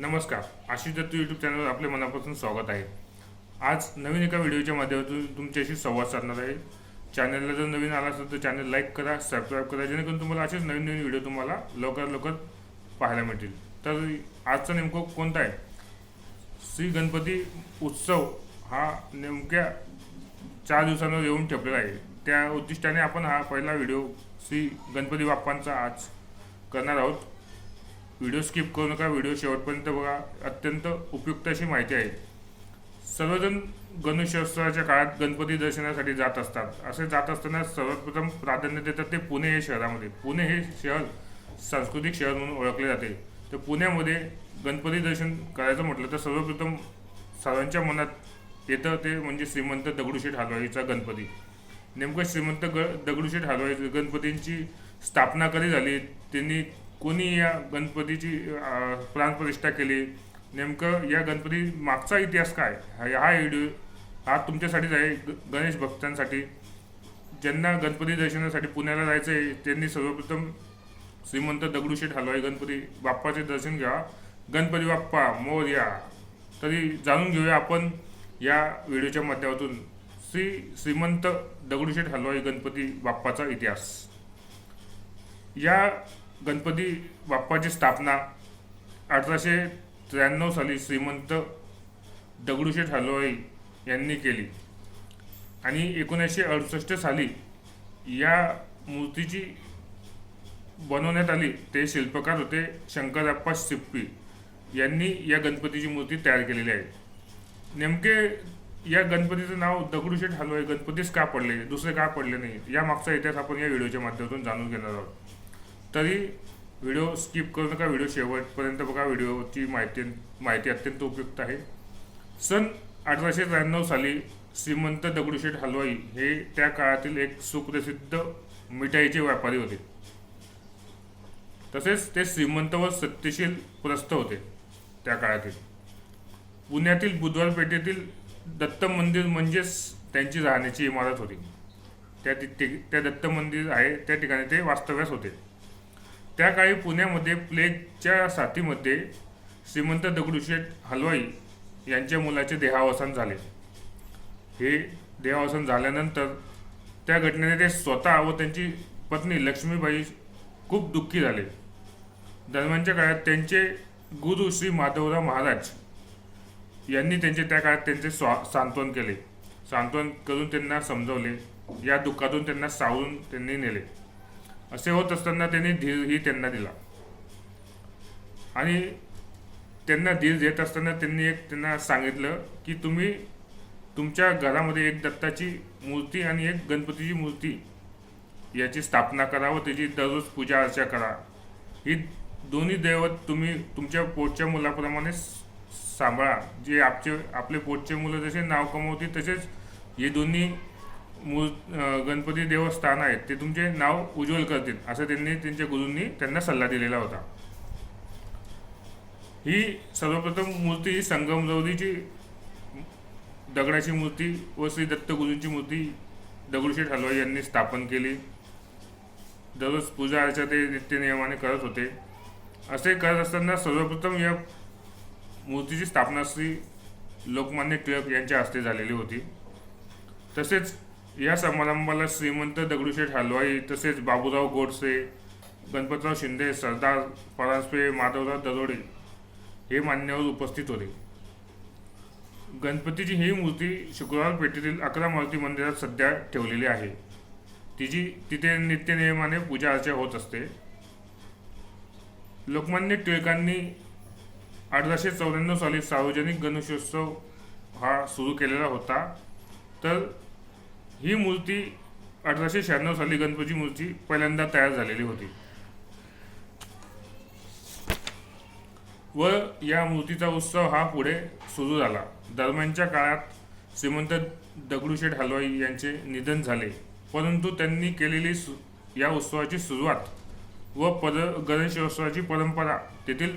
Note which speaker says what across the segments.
Speaker 1: नमस्कार. आशिष दत्त यूट्यूब चॅनलवर आपले मनापासून स्वागत आहे. आज नवीन एका व्हिडिओच्या माध्यमातून तुमच्याशी संवाद साधणार आहे. चॅनलला जर नवीन आला असेल तर चॅनल लाईक करा सबस्क्राईब करा जेणेकरून तुम्हाला असेच नवीन नवीन व्हिडिओ तुम्हाला लवकरात लवकर पाहायला मिळतील. तर आजचा नेमकं कोणता आहे? श्री गणपती उत्सव हा नेमक्या चार दिवसांवर येऊन ठेपलेला आहे. त्या उद्दिष्टाने आपण हा पहिला व्हिडिओ श्री गणपती बाप्पांचा आज करणार आहोत. व्हिडिओ स्किप करू नका व्हिडिओ शेवटपर्यंत बघा. अत्यंत उपयुक्त अशी माहिती आहे. सर्वजण गणेशोत्सवाच्या काळात गणपती दर्शनासाठी जात असतात. असे जात असताना सर्वप्रथम प्राधान्य देतात ते पुणे हे शहरामध्ये. पुणे हे शहर सांस्कृतिक शहर म्हणून ओळखले जाते. तर पुण्यामध्ये गणपती दर्शन करायचं म्हटलं तर सर्वप्रथम सर्वांच्या मनात येतं ते म्हणजे श्रीमंत दगडूशेठ हलवाईचा गणपती. नेमकं श्रीमंत ग दगडूशेठ हलवाई गणपतींची स्थापना कधी झाली? त्यांनी कोणी या गणपतीची प्राणप्रतिष्ठा केली? नेमकं या गणपती मागचा इतिहास काय? हा व्हिडिओ हा तुमच्यासाठीच आहे ग- गणेश भक्तांसाठी. ज्यांना गणपती दर्शनासाठी पुण्याला जायचं आहे त्यांनी सर्वप्रथम श्रीमंत दगडूशेठ हलवाई गणपती बाप्पाचे दर्शन घ्या. गणपती बाप्पा मोरया तरी जाणून घेऊया आपण या व्हिडिओच्या माध्यमातून. श्री श्रीमंत दगडूशेठ हलवाई गणपती बाप्पाचा इतिहास. या गणपती बाप्पाची स्थापना अठराशे त्र्याण्णव साली श्रीमंत दगडूशेठ हलवाई यांनी केली. आणि एकोणीसशे अडुसष्ट साली या मूर्तीची बनवण्यात आली. ते शिल्पकार होते शंकरप्पा शिप्पी यांनी या गणपतीची मूर्ती तयार केलेली आहे. नेमके या गणपतीचं नाव दगडूशेठ हलवाई गणपतीच का पडले? दुसरे का पडले नाही या मागचा इतिहास आपण या व्हिडिओच्या माध्यमातून जाणून घेणार आहोत. तरी व्हिडिओ स्किप करू नका व्हिडिओ शेवटपर्यंत बघा. व्हिडिओची माहिती माहिती अत्यंत उपयुक्त आहे. सन अठराशे त्र्याण्णव साली श्रीमंत दगडूशेठ हलवाई हे त्या काळातील एक सुप्रसिद्ध मिठाईचे व्यापारी होते. तसेच ते श्रीमंत व सत्यशील प्रस्थ होते त्या काळातील. पुण्यातील बुधवार पेठेतील दत्त मंदिर म्हणजेच त्यांची राहण्याची इमारत होती. त्या ति- त्या दत्त मंदिर आहे त्या ठिकाणी ते वास्तव्यास होते. त्या काळी पुण्यामध्ये प्लेगच्या साथीमध्ये श्रीमंत दगडूशेठ हलवाई यांच्या मुलाचे देहावसान झाले. हे देहावसान झाल्यानंतर त्या घटनेने ते स्वतः व त्यांची पत्नी लक्ष्मीबाई खूप दुःखी झाले. दरम्यानच्या काळात त्यांचे गुरु श्री माधवराव महाराज यांनी त्यांचे त्या काळात त्यांचे स्वा सांत्वन केले. सांत्वन करून त्यांना समजवले. या दुःखातून त्यांना सावरून त्यांनी नेले. असे होत असताना त्यांनी धीरही त्यांना दिला. आणि त्यांना धीर देत असताना त्यांनी एक त्यांना सांगितलं की तुम्ही तुमच्या घरामध्ये एक दत्ताची मूर्ती आणि एक गणपतीची मूर्ती याची स्थापना करा व त्याची दररोज पूजा अर्चा करा. ही दोन्ही दैवत तुम्ही तुमच्या पोटच्या मुलाप्रमाणे सांभाळा. जे आपचे आपले पोटचे मुलं जसे नाव कमवतील तसेच हे दोन्ही मूळ गणपती देवस्थान आहेत ते तुमचे नाव उज्ज्वल करतील असं त्यांनी त्यांच्या गुरूंनी त्यांना सल्ला दिलेला होता. ही सर्वप्रथम मूर्ती ही संगमरवरीची दगडाची मूर्ती व श्री दत्तगुरूंची मूर्ती दगडूशेठ हलवाई यांनी स्थापन केली. दररोज पूजा अर्चा ते नित्यनियमाने करत होते. असे करत असताना सर्वप्रथम या मूर्तीची स्थापना श्री लोकमान्य टिळक यांच्या हस्ते झालेली होती. तसेच या समारंभाला श्रीमंत दगडूशेठ हलवाई तसेच बाबूराव गोडसे गणपतराव शिंदे सरदार परांजपे माधवराव दरोडे हे मान्यवर उपस्थित होते. गणपतीची ही मूर्ती शुक्रवार पेठेतील अकरा मारुती मंदिरात सध्या ठेवलेली आहे. तिची तिथे नित्यनियमाने पूजा अर्चा होत असते. लोकमान्य टिळकांनी अठराशे चौऱ्याण्णव साली सार्वजनिक गणेशोत्सव हा सुरू केलेला होता. तर ही मूर्ती अठराशे शहाण्णव साली गणपती मूर्ती पहिल्यांदा तयार झालेली होती. व या मूर्तीचा उत्सव हा पुढे सुरू झाला. दरम्यानच्या काळात श्रीमंत दगडूशेठ हलवाई यांचे निधन झाले. परंतु त्यांनी केलेली सु या उत्सवाची सुरुवात व पर गणेशोत्सवाची परंपरा तेथील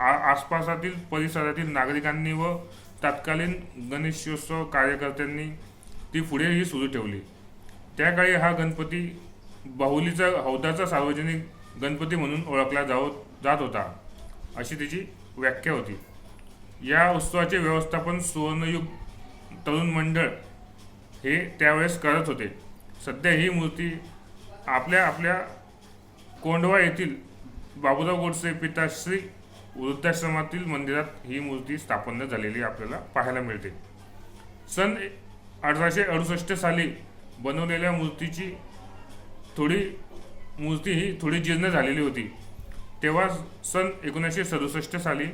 Speaker 1: आ आसपासातील परिसरातील नागरिकांनी व तत्कालीन गणेशोत्सव कार्यकर्त्यांनी ती पुढेही सुरू ठेवली. त्या काळी हा गणपती बाहुलीचा हौदाचा सार्वजनिक गणपती म्हणून ओळखला जाऊ जात होता अशी त्याची व्याख्या होती. या उत्सवाचे व्यवस्थापन सुवर्णयुग तरुण मंडळ हे त्यावेळेस करत होते. सध्या ही मूर्ती आपल्या आपल्या कोंडवा येथील बाबुराव गोडसे पिताश्री वृद्धाश्रमातील मंदिरात ही मूर्ती स्थापन झालेली आपल्याला पाहायला मिळते. सन अठराशे अडुसष्ट साली बनवलेल्या मूर्तीची थोडी मूर्ती ही थोडी जीर्ण झालेली होती. तेव्हा सन एकोणीसशे सदुसष्ट साली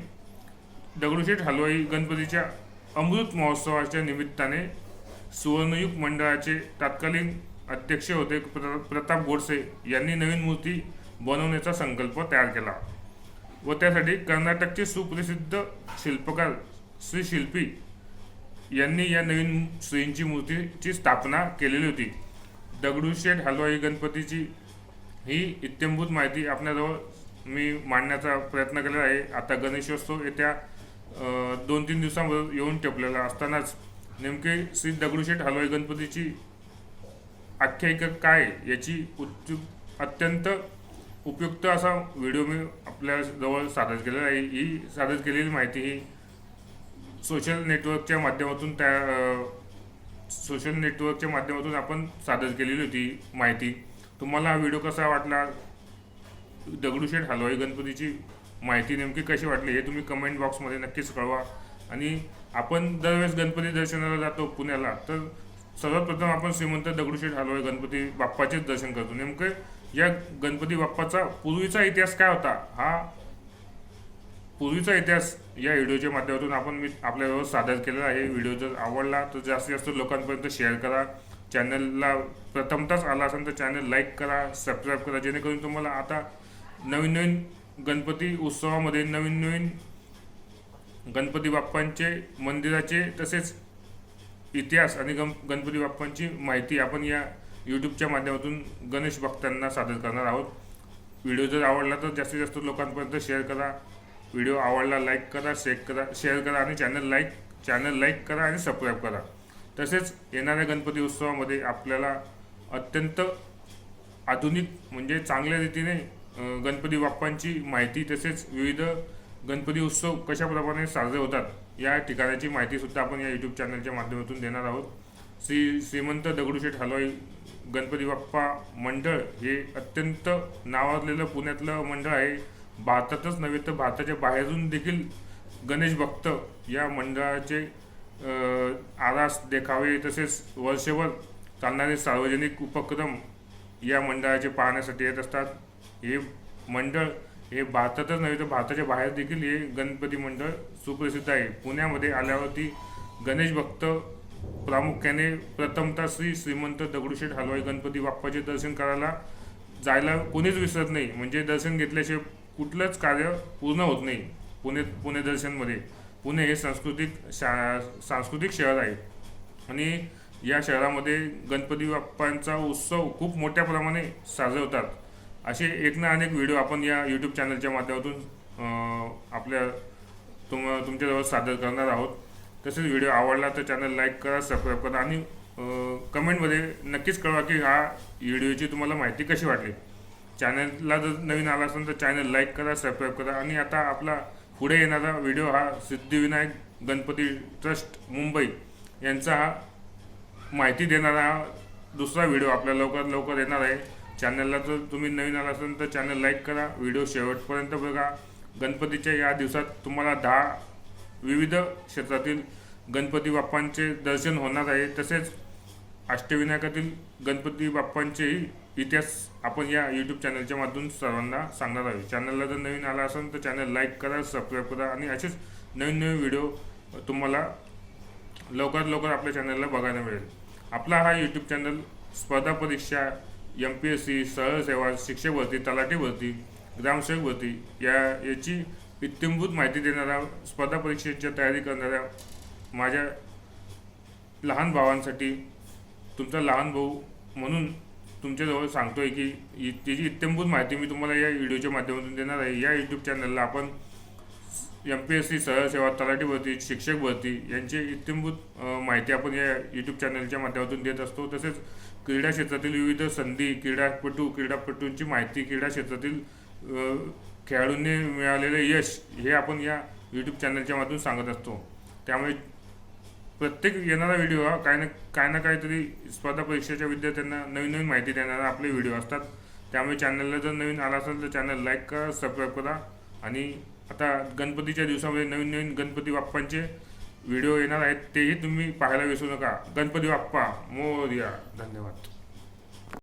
Speaker 1: दगडूशेठ हलवाई गणपतीच्या अमृत महोत्सवाच्या निमित्ताने सुवर्णयुग मंडळाचे तत्कालीन अध्यक्ष होते प्र- प्रताप गोडसे यांनी नवीन मूर्ती बनवण्याचा संकल्प तयार केला. व त्यासाठी कर्नाटकचे सुप्रसिद्ध शिल्पकार श्री शिल्पी यांनी या नवीन श्रींची मूर्तीची स्थापना केलेली होती. दगडूशेठ हलवाई गणपतीची ही इत्यंभूत माहिती आपल्याजवळ मी मांडण्याचा प्रयत्न केलेला आहे. आता गणेशोत्सव येत्या दोन तीन दिवसांवर येऊन ठेपलेला असतानाच नेमके श्री दगडूशेठ हलवाई गणपतीची आख्यायिका काय याची उच्च अत्यंत उपयुक्त असा व्हिडिओ मी आपल्याजवळ सादर केलेला आहे. ही सादर केलेली माहिती ही सोशल नेटवर्कच्या माध्यमातून त्या सोशल नेटवर्कच्या माध्यमातून आपण सादर केलेली होती माहिती. तुम्हाला हा व्हिडिओ कसा वाटला? दगडूशेठ हलवाई गणपतीची माहिती नेमकी कशी वाटली हे तुम्ही कमेंट बॉक्समध्ये नक्कीच कळवा. आणि आपण दरवेळेस गणपती दर्शनाला जातो पुण्याला तर सर्वात प्रथम आपण श्रीमंत दगडूशेठ हलवाई गणपती बाप्पाचेच दर्शन करतो. नेमकं या गणपती बाप्पाचा पूर्वीचा इतिहास काय होता? हा पूर्वीचा इतिहास या व्हिडिओच्या माध्यमातून आपण मी आपल्याबरोबर सादर केलेला आहे. व्हिडिओ जर आवडला तर जास्तीत जास्त लोकांपर्यंत शेअर करा. चॅनलला प्रथमतच आला असेल तर चॅनल लाईक करा सबस्क्राईब करा जेणेकरून तुम्हाला आता नवीन नवीन गणपती उत्सवामध्ये नवीन नवीन गणपती बाप्पांचे मंदिराचे तसेच इतिहास आणि गण गणपती बाप्पांची माहिती आपण या यूट्यूबच्या माध्यमातून गणेश भक्तांना सादर करणार आहोत. व्हिडिओ जर आवडला तर जास्तीत जास्त लोकांपर्यंत शेअर करा. व्हिडिओ आवडला लाईक करा शेअर करा शेअर करा आणि चॅनल लाईक चॅनल लाईक करा आणि सबस्क्राईब करा. तसेच येणाऱ्या गणपती उत्सवामध्ये आपल्याला अत्यंत आधुनिक म्हणजे चांगल्या रीतीने गणपती बाप्पांची माहिती तसेच विविध गणपती उत्सव कशाप्रमाणे साजरे होतात या ठिकाणाची माहितीसुद्धा आपण या यूट्यूब चॅनलच्या माध्यमातून देणार आहोत. श्री श्रीमंत दगडूशेठ हलवाई गणपती बाप्पा मंडळ हे अत्यंत नावाजलेलं पुण्यातलं मंडळ आहे. भारतातच नव्हे तर भारताच्या बाहेरून देखील गणेश भक्त या मंडळाचे आरास देखावे तसेच वर्षभर चालणारे सार्वजनिक उपक्रम या मंडळाचे पाहण्यासाठी येत असतात. हे मंडळ हे भारतातच नव्हे तर भारताच्या बाहेर देखील हे गणपती मंडळ सुप्रसिद्ध आहे. पुण्यामध्ये आल्यावरती गणेश भक्त प्रामुख्याने प्रथमतः श्री श्रीमंत दगडूशेठ हलवाई गणपती बाप्पाचे दर्शन करायला जायला कोणीच विसरत नाही. म्हणजे दर्शन घेतल्याशिवाय कुठलंच कार्य पूर्ण होत नाही. पुणे पुणे दर्शनमध्ये. पुणे हे सांस्कृतिक शा सांस्कृतिक शहर आहे. आणि या शहरामध्ये गणपती बाप्पांचा उत्सव खूप मोठ्या प्रमाणे साजरे होतात असे एक ना अनेक व्हिडिओ आपण या यूट्यूब चॅनलच्या माध्यमातून आपल्या तुम तुमच्याजवळ सादर करणार आहोत. तसेच व्हिडिओ आवडला तर चॅनल लाईक करा सबस्क्राईब करा आणि कमेंटमध्ये नक्कीच कळवा की हा व्हिडिओची तुम्हाला माहिती कशी वाटली. चॅनलला जर नवीन आला असेल तर चॅनल लाईक करा सबस्क्राईब करा. आणि आता आपला पुढे येणारा व्हिडिओ हा सिद्धिविनायक गणपती ट्रस्ट मुंबई यांचा हा माहिती देणारा हा दुसरा व्हिडिओ आपल्या लवकरात लवकर येणार आहे. चॅनलला जर तुम्ही नवीन आला असेल तर चॅनल लाईक करा. व्हिडिओ शेवटपर्यंत बघा. गणपतीच्या या दिवसात तुम्हाला दहा विविध क्षेत्रातील गणपती बाप्पांचे दर्शन होणार आहे. तसेच अष्टविनायकातील गणपती बाप्पांचेही इतिहास आपण या यूट्यूब चॅनलच्या माध्यमातून सर्वांना सांगणार आहे चॅनलला जर नवीन आला असेल तर चॅनल लाईक करा सबस्क्राईब करा आणि असेच नवीन नवीन व्हिडिओ तुम्हाला लवकरात लवकर आपल्या चॅनलला बघायला मिळेल. आपला हा यूट्यूब चॅनल स्पर्धा परीक्षा एम पी एस सी सरळ सेवा शिक्षक भरती तलाठी भरती ग्रामसेवक भरती या याची इत्यंभूत माहिती देणारा स्पर्धा परीक्षेच्या तयारी करणाऱ्या माझ्या लहान भावांसाठी तुमचा लहान भाऊ म्हणून तुमच्याजवळ सांगतोय की इ- त्याची इत्यंभूत माहिती मी तुम्हाला या व्हिडिओच्या माध्यमातून देणार आहे. या यूट्यूब चॅनलला आपण एम पी एस सी सहसेवा तलाठी भरती शिक्षक भरती यांची इत्यंभूत माहिती आपण या यूट्यूब चॅनलच्या माध्यमातून देत असतो. तसेच क्रीडा क्षेत्रातील विविध संधी क्रीडापटू क्रीडापटूंची माहिती क्रीडा क्षेत्रातील खेळाडूंनी मिळालेले यश हे आपण या यूट्यूब चॅनलच्या माध्यमातून सांगत असतो. त्यामुळे प्रत्येक येणारा व्हिडिओ हा काय ना काय ना काहीतरी स्पर्धा परीक्षेच्या विद्यार्थ्यांना नवीन नवीन माहिती देणारा आपले व्हिडिओ असतात. त्यामुळे चॅनलला जर नवीन आला असेल तर चॅनल लाईक करा सबस्क्राईब करा. आणि आता गणपतीच्या दिवसामध्ये नवीन नवीन गणपती बाप्पांचे व्हिडिओ येणार आहेत तेही तुम्ही पाहायला विसरू नका. गणपती बाप्पा मोर्या. धन्यवाद.